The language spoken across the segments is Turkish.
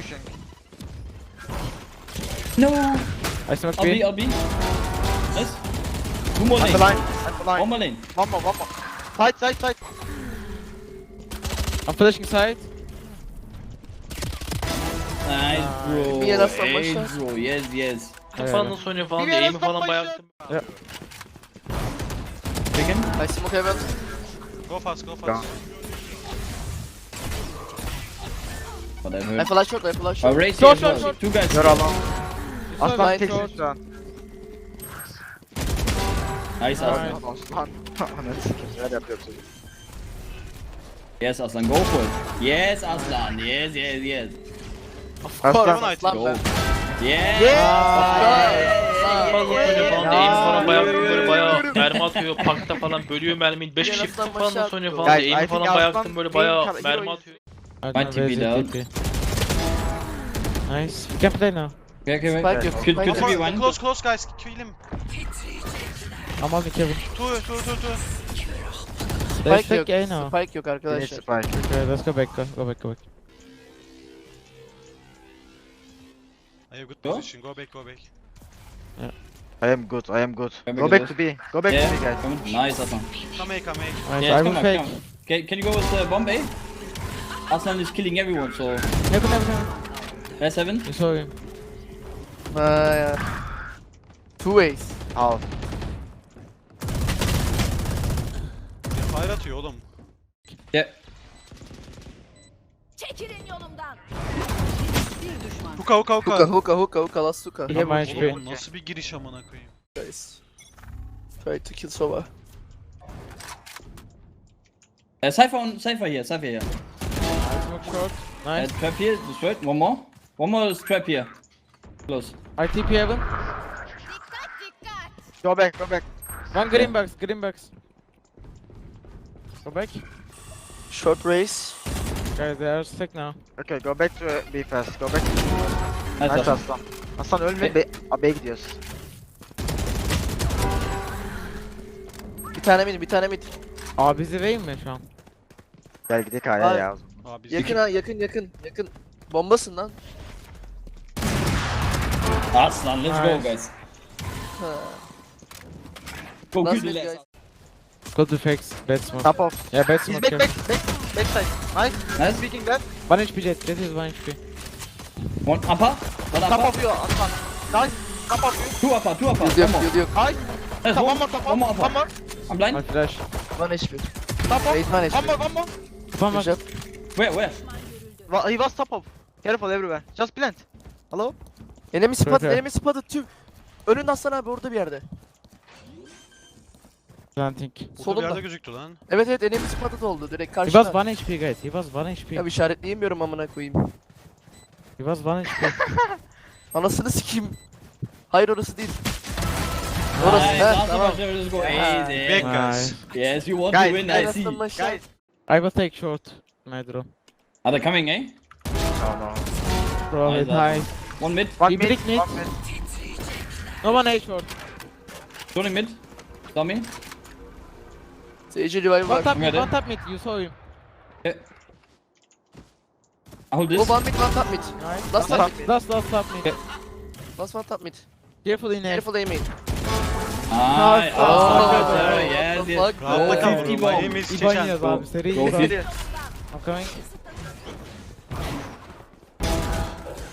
pushing. No! I smoke I'll be, B. I'll be. Nice. Two more lane. line. The line. One more lane. One more, one more. Side, side, side. I'm flashing side. Nice bro. Bir Hey başla. bro. Yes yes. Oynuyor falan Bir diye yere aim'i falan bayağı. I smoke heaven. Go fast, go Go. fast. But I flash short, I flash short. race Short, here as short, well. short. Two guys. You're alone. Nice, Aslan tek short. şu an. Nice Aslan. Aslan. Sikeyim. Neler yapıyor çocuk. Yes Aslan. Go for it. Yes Aslan. Yes yes yes. Aslan. Aslan Go. Yes. Oynuyor falan bayağı. Böyle bayağı mermi atıyor. Pakta falan bölüyor mermiyi. 5 Bir kişi aslan falan oynuyor attı. falan think falan bayağı. Böyle bayağı mermi atıyor. TP down. TP? Nice. We can play now. Okay, okay, wait. Spike. Could, Spike could to be one. close, close guys, kill him. I'm on the Kevin. Two, two, two, two. Let's Spike yok. A now. Spike yok Finish arkadaşlar. spike. Okay, let's go back. Go, go back. Go back. I have good Go? position, go back, go back. I am good, I am good. Go Go back back to to B. Go back to Yeah. B guys. Nice Aslan. Come A, come A. Nice. Yes, I come will fake. Can, can you go with uh, bomb A? Aslan is killing everyone, so Never, never, never. that's seven. You saw him. Ya. Two ways. Al. Ya fire atıyor oğlum. Yeah. Çekilin yolumdan. Bir düşman. Hookah, hookah, Hookah, hookah. hookah, hookah, hookah, last hookah. No, my HP. Oğlum bu nasıl bir giriş amına koyayım. Guys. Try to kill Sova. Uh, Cypher on Cypher here, Cypher here. Short. Uh, Nice. trap here, destroyed. One more. One more is trap here. Close. I TP heaven. Dikkat dikkat. Go back, go back. One green box. Green box. Go back. Short race. Guys, they are sick now. Okay, go back to uh, B fast. Go back. Nice, Nice Aslan. Aslan. Ölme. B, A, B'ye gidiyoruz. Bir tane mid, bir tane mid. Aa bizi vereyim mi şu an? Gel gidelim A'ya Ay. ya. Abi biz Yakın ha, yakın, yakın, yakın. Bombasın lan. Aslan, let's go, Nice. guys. Good, mid, let's. guys. Go to fakes. Bad smoke. Top off. Yeah, bad He's smoke. back, yeah. back, back, backside. Nice. Nice. Speaking that. One HP jet. Jet is one HP. One upper. One Top upper. off you Aslan. Nice. Top off you. Two upper. Two upper. Yıldı One yok, more. yıldı yok. Nice. There's Top one one more, top One one more more. One upper. more. I'm blind. One flash. One HP. Top off. Wait, one One HP. more, one more. One Good more. job. Where? Where? Well, he was top off. Careful everywhere. Just plant. Hello? Enemy spotted, Okay. enemy spotted too. Önünde Aslan abi orada bir yerde. Planting. burada bir Solunda. yerde gözüktü lan. Evet evet enemy spotted oldu direkt He was karşıda. one HP guys. He was one HP. Ya işaretleyemiyorum amına koyayım. He was one HP. Anasını sikeyim. Hayır orası değil. Orası Nice. ha Aslan, tamam. let's go. Easy. Back guys. Yes, you want Guys, to win, I see. Guys. I will take short. Nitro. Are they coming, eh? No, no. Bro, nice. high. One mid. One mid, mid. one mid. No one A short. Johnny mid. Dummy. Seyirci revive One var. tap mid. One tap mid. You saw him. I hold this. one mid one top mid. Nice. Last top mid. Last last tap mid. Last one top mid. Careful in A. Careful aiming. Nice. Oh, Aslan, oh, yes, yes? Rahatla Go kal 50 vurma. bomb. Aim is İban çeken. yaz abi. Seri Go. I'm coming.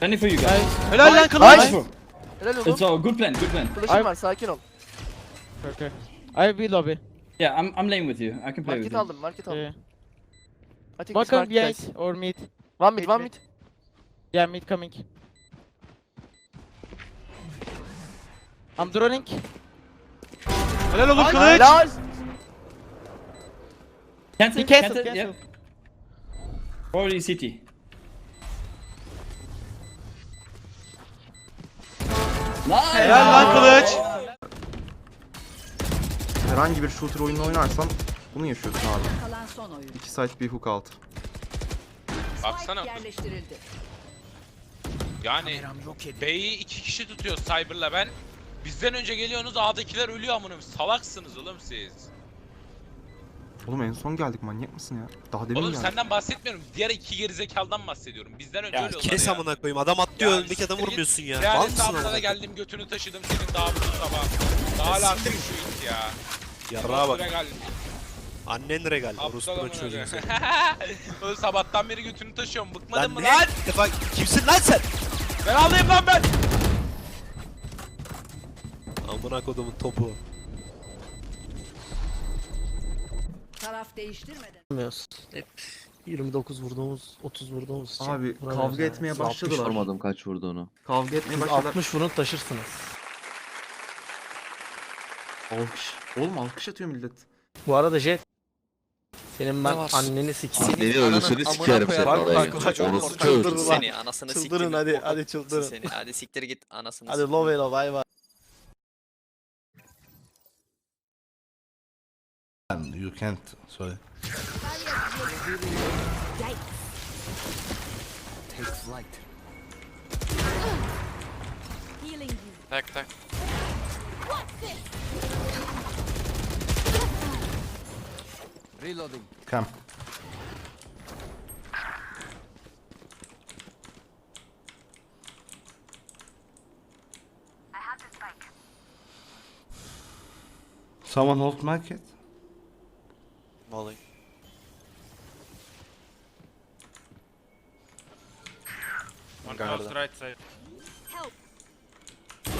Plenty for you guys. Helal lan kılıç. Nice. Nice. Helal oğlum. It's a good plan, good plan. Ay- var sakin ol. Okay. I will lobby. Yeah, I'm I'm laying with you. I can play with Market you. aldım market aldım. Yeah. I think One it's come market behind guys. or mid. One mid one mid. Yeah, mid coming. I'm droning. Helal oğlum kılıç. Helal. Cancel, cancel, cancel, cancel. yeah. Probably city. Nice. Helal lan kılıç. Herhangi bir shooter oyununu oynarsan bunu yaşıyorsun abi. Kalan son oyun. İki side bir hook alt. Baksana. Yerleştirildi. Yani B'yi iki kişi tutuyor Cyber'la ben. Bizden önce geliyorsunuz A'dakiler ölüyor amına koyayım. Salaksınız oğlum siz. Oğlum en son geldik manyak mısın ya? Daha demin Oğlum geldik. senden bahsetmiyorum. Diğer iki gerizekaldan bahsediyorum. Bizden önce Ya öyle kes ya. amına koyayım. Adam atlıyor Ya önündeki adamı siktir vurmuyorsun ya. Real Mal mısın hesabına da koyayım? geldim götünü taşıdım senin daha bu sabah. Daha hala şu it ya. Yarrağa bak. Regal. Annen regal. Aptal Orospu'na amına çocuğu koyayım. Oğlum sabahtan beri götünü taşıyorum. Bıkmadın Lan mı ne? lan? Bir defa kimsin lan sen? Ben alayım lan ben. Amına kodumun topu. Taraf değiştirmeden. Bilmiyoruz. Hep 29 vurduğumuz, 30 vurduğumuz için. Abi vuramıyoruz kavga yani. etmeye 60 başladılar. vurmadın. kaç vurduğunu. Kavga etmeye Siz başladılar. 60 vurun taşırsınız. Alkış. Oğlum alkış atıyor millet. Bu arada Jet. Senin ben Ne var? anneni sikeyim. Seni ölüsünü sikerim senin Bak, orayı. bak, bak, Orospu bak, çocuğu. çıldırın lan. Seni anasını siktir. Çıldırın hadi, git, hadi bok çıldırın. Seni hadi siktir git anasını Hadi love hello bay bay. You can't. Sorry. Healing you. Tak tak. Come. Someone hold market. Vallahi. One Garda. close right side. Help.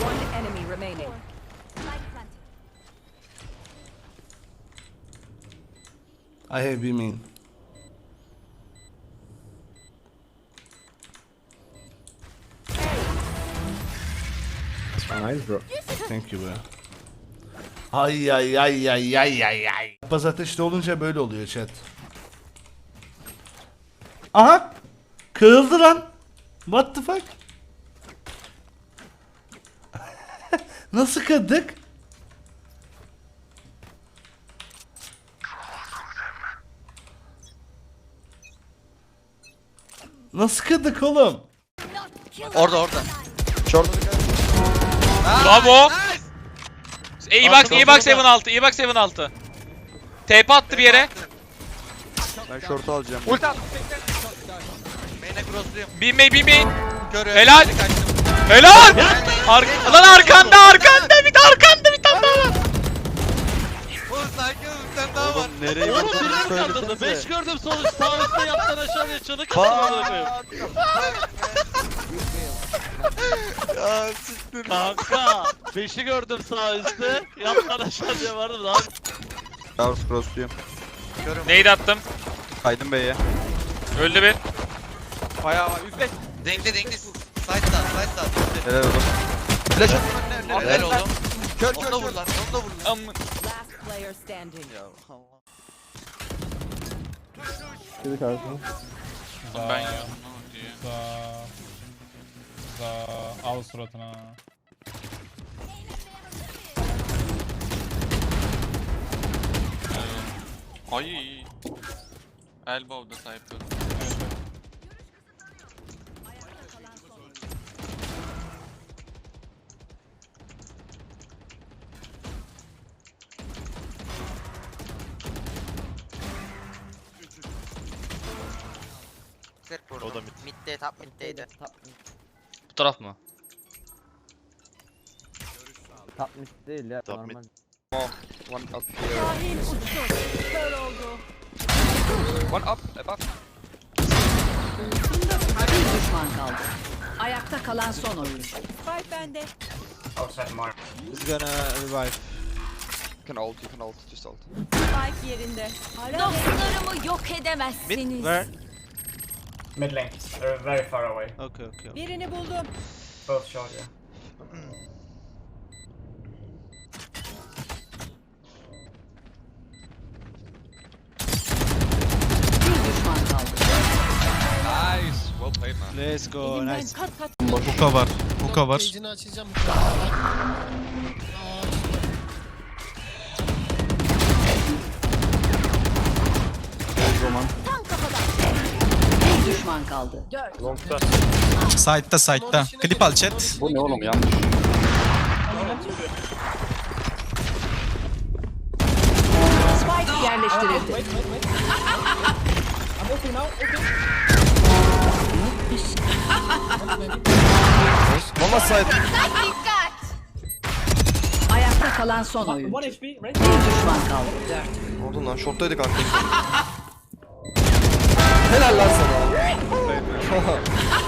One enemy remaining. Light planted. I have you mean. Nice bro. Thank you bro. Ay ay ay ay ay ay ay. Baz ateşli olunca böyle oluyor chat. Aha! Kırıldı lan. What the fuck? Nasıl kırdık? Nasıl kırdık oğlum? Orada orada. Bravo. İyi bak, iyi bak 7-6, iyi bak 7-6. TP attı bir yere. Ben short'u alacağım. Ulti at. Main'e crossluyum. Bin main, bin main. Körü. Helal. Helal. Ar lan arkanda, arkanda bir de arkanda bir tane daha var. Oğlum ol bir tane daha var. Nereye Oğlum birini kaldırdı. 5 gördüm sol üst. Sağ üstte yaptan aşağıya çığlık atıyor. Kanka 5'i gördüm sağ üstte. Yaptan aşağıya vardım lan. House crossluyum. Neydi attım? Kaydım B'ye. Öldü bir. Bayağı var. Yüzde. Denkli denkli. Side sağ side sağ. Helal oğlum. Flash at. Helal Helal oğlum. Kör kör Onu da vur kör. lan onu da vur lan. Amın. Last player standing. Ben yiyorum. Al suratına. Ay. Elbow'da sahip. O da mid. Midde top middeydi. Bu taraf mı? Top mid değil ya. Top mid. One up Şahin uçtu. Kör oldu. One up above. Bir düşman kaldı. Ayakta kalan son oyuncu. Spike bende. He's gonna revive. You can ult, you can ult, just ult. Spike yerinde. Dostlarımı yok edemezsiniz. Mid where? Mid lane. They're very far away. Okay okay. Birini buldum. Both short ya. Let's go. Nice. kat kat. Var. Hookah var. Tam kafadan. Bir düşman kaldı. Side'da side'da. Klip al chat. Bu ne oğlum yanlış. Spike yerleştirildi. Mama side. Ayakta kalan son oyuncu. Bir düşman kaldı. Ne oldu lan? Short'taydık arkadaşlar. Helal lan sana.